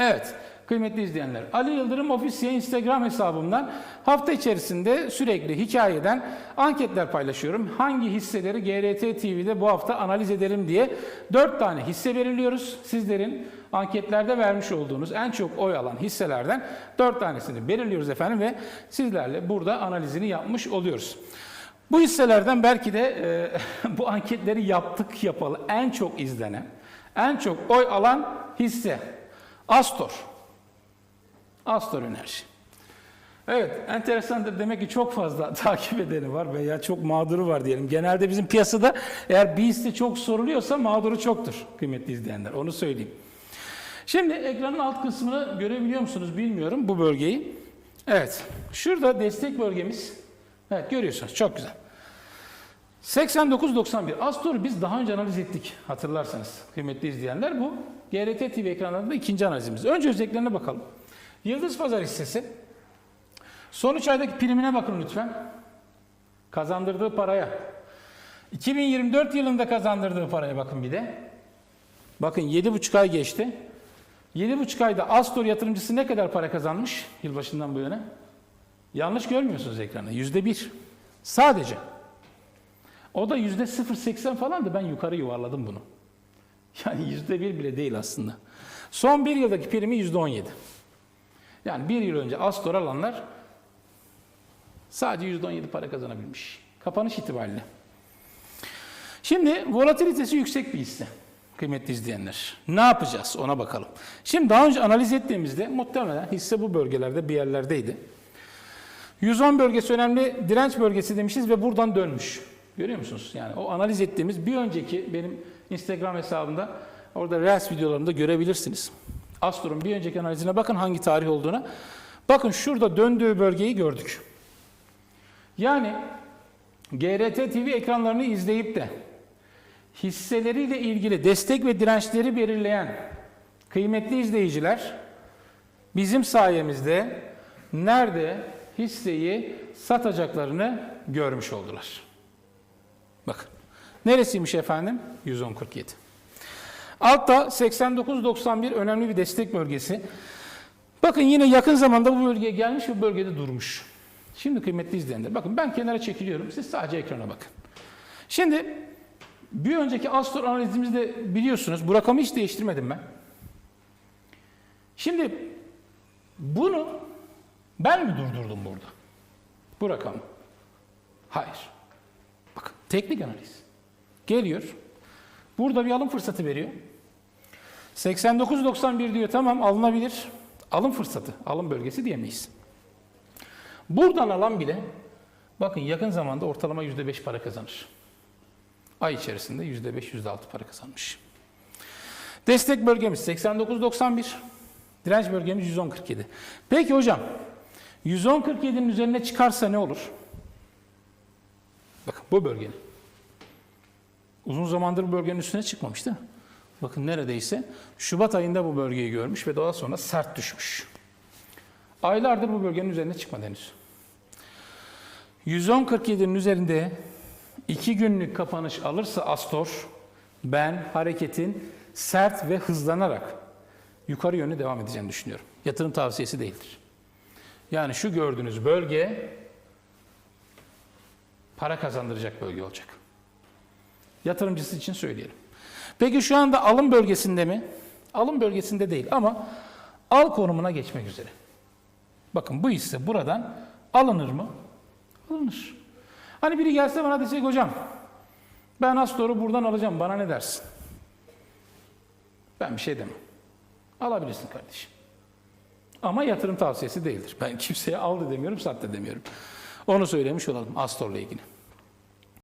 Evet, kıymetli izleyenler. Ali Yıldırım Ofisye Instagram hesabımdan hafta içerisinde sürekli hikayeden anketler paylaşıyorum. Hangi hisseleri GRT TV'de bu hafta analiz edelim diye 4 tane hisse belirliyoruz. Sizlerin anketlerde vermiş olduğunuz en çok oy alan hisselerden 4 tanesini belirliyoruz efendim ve sizlerle burada analizini yapmış oluyoruz. Bu hisselerden belki de e, bu anketleri yaptık yapalı en çok izlenen, en çok oy alan hisse Astor. Astor Enerji. Evet, enteresandır. Demek ki çok fazla takip edeni var veya çok mağduru var diyelim. Genelde bizim piyasada eğer hisse çok soruluyorsa mağduru çoktur kıymetli izleyenler. Onu söyleyeyim. Şimdi ekranın alt kısmını görebiliyor musunuz bilmiyorum bu bölgeyi. Evet, şurada destek bölgemiz. Evet, görüyorsunuz. Çok güzel. 89-91. Astor'u biz daha önce analiz ettik hatırlarsanız kıymetli izleyenler. Bu GRT TV ekranlarında ikinci analizimiz. Önce özelliklerine bakalım. Yıldız Pazar hissesi. Son 3 aydaki primine bakın lütfen. Kazandırdığı paraya. 2024 yılında kazandırdığı paraya bakın bir de. Bakın 7,5 ay geçti. 7,5 ayda Astor yatırımcısı ne kadar para kazanmış yılbaşından bu yana? Yanlış görmüyorsunuz ekranda. %1. Sadece. O da yüzde 0.80 falan da ben yukarı yuvarladım bunu. Yani yüzde bir bile değil aslında. Son bir yıldaki primi yüzde 17. Yani bir yıl önce Astor alanlar sadece yüzde 17 para kazanabilmiş. Kapanış itibariyle. Şimdi volatilitesi yüksek bir hisse. Kıymetli izleyenler. Ne yapacağız ona bakalım. Şimdi daha önce analiz ettiğimizde muhtemelen hisse bu bölgelerde bir yerlerdeydi. 110 bölgesi önemli direnç bölgesi demişiz ve buradan dönmüş. Görüyor musunuz? Yani o analiz ettiğimiz bir önceki benim Instagram hesabımda orada Reels videolarımda görebilirsiniz. Astor'un bir önceki analizine bakın hangi tarih olduğuna. Bakın şurada döndüğü bölgeyi gördük. Yani GRT TV ekranlarını izleyip de hisseleriyle ilgili destek ve dirençleri belirleyen kıymetli izleyiciler bizim sayemizde nerede hisseyi satacaklarını görmüş oldular. Bakın. Neresiymiş efendim? 110.47. Altta 89.91 önemli bir destek bölgesi. Bakın yine yakın zamanda bu bölgeye gelmiş ve bölgede durmuş. Şimdi kıymetli izleyenler bakın ben kenara çekiliyorum. Siz sadece ekrana bakın. Şimdi bir önceki Astor analizimizde biliyorsunuz bu rakamı hiç değiştirmedim ben. Şimdi bunu ben mi durdurdum burada? Bu rakamı. Hayır. Teknik analiz. Geliyor. Burada bir alım fırsatı veriyor. 89.91 diyor tamam alınabilir. Alım fırsatı, alım bölgesi diyemeyiz. Buradan alan bile bakın yakın zamanda ortalama %5 para kazanır. Ay içerisinde %5, %6 para kazanmış. Destek bölgemiz 89.91. Direnç bölgemiz 110.47. Peki hocam 110.47'nin üzerine çıkarsa ne olur? Bakın bu bölgenin. Uzun zamandır bu bölgenin üstüne çıkmamış değil mi? Bakın neredeyse Şubat ayında bu bölgeyi görmüş ve daha sonra sert düşmüş. Aylardır bu bölgenin üzerine çıkmadı henüz. 110.47'nin üzerinde 2 günlük kapanış alırsa Astor, ben hareketin sert ve hızlanarak yukarı yönlü devam edeceğini düşünüyorum. Yatırım tavsiyesi değildir. Yani şu gördüğünüz bölge para kazandıracak bölge olacak. Yatırımcısı için söyleyelim. Peki şu anda alım bölgesinde mi? Alım bölgesinde değil ama al konumuna geçmek üzere. Bakın bu hisse buradan alınır mı? Alınır. Hani biri gelse bana desek hocam ben Astor'u buradan alacağım bana ne dersin? Ben bir şey demem. Alabilirsin kardeşim. Ama yatırım tavsiyesi değildir. Ben kimseye al da demiyorum, sat da demiyorum. Onu söylemiş olalım Astor'la ilgili.